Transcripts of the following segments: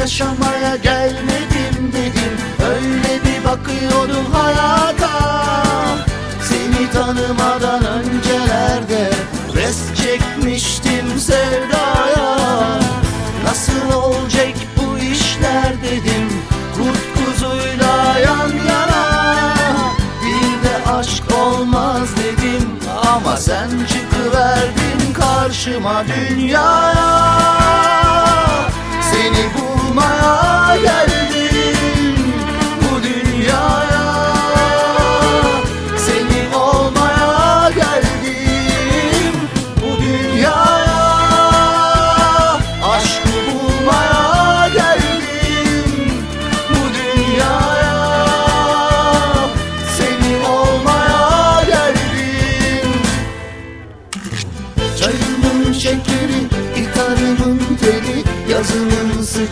yaşamaya gelmedim dedim. Öyle bir bakıyordum hayata. Seni tanımadan öncelerde Res çekmiştim sevdaya. Nasıl olacak bu işler dedim Kurt kuzuyla yan yana. Bir de aşk olmaz dedim Ama sen çıkıverdin karşıma dünyaya. Seni bulmaya geldim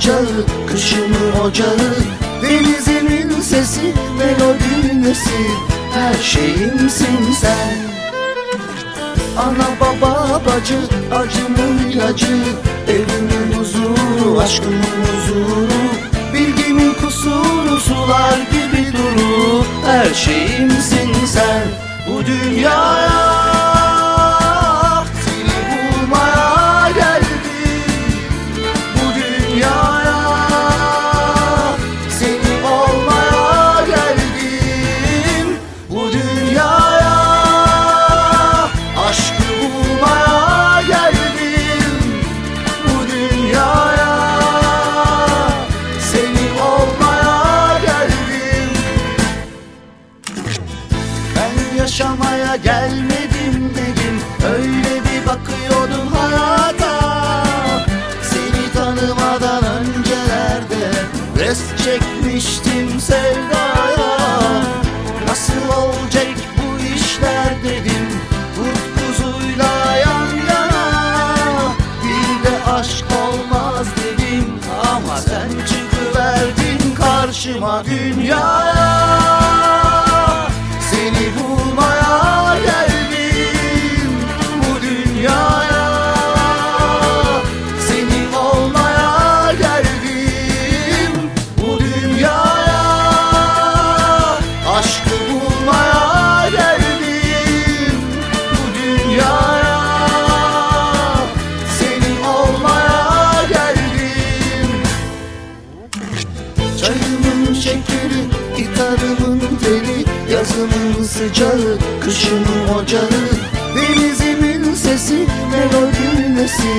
Yazımın sıcağı, kışımın ocağı. Denizimin sesi, melodinesi Her şeyimsin sen. Ana baba bacı, acımın ilacı. Evimin huzuru, aşkımın huzuru. Bilgimin kusuru, sular gibi duru. Her şeyimsin sen. Bu dünyaya sevdaya. Nasıl olacak bu işler dedim Kurt kuzuyla yan yana. Bir de aşk olmaz dedim Ama sen çıkıverdin karşıma dünyaya sıcağı, kışımın ocağı Denizimin sesi, melodinesi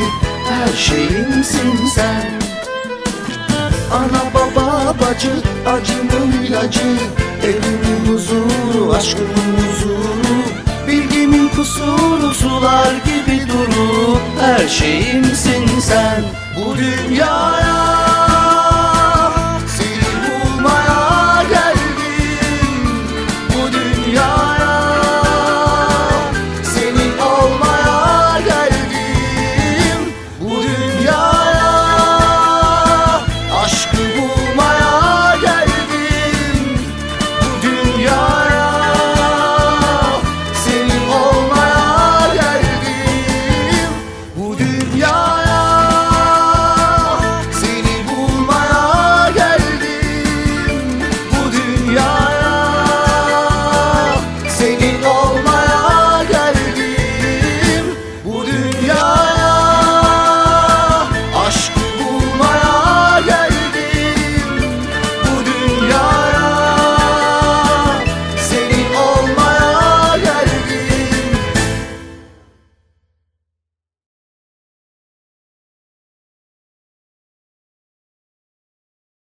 Her şeyimsin sen. Ana baba bacı, acımın ilacı. Evimin huzuru, aşkımın huzuru. Bilgimin kusuru, sular gibi duru Her şeyimsin sen. Bu dünyaya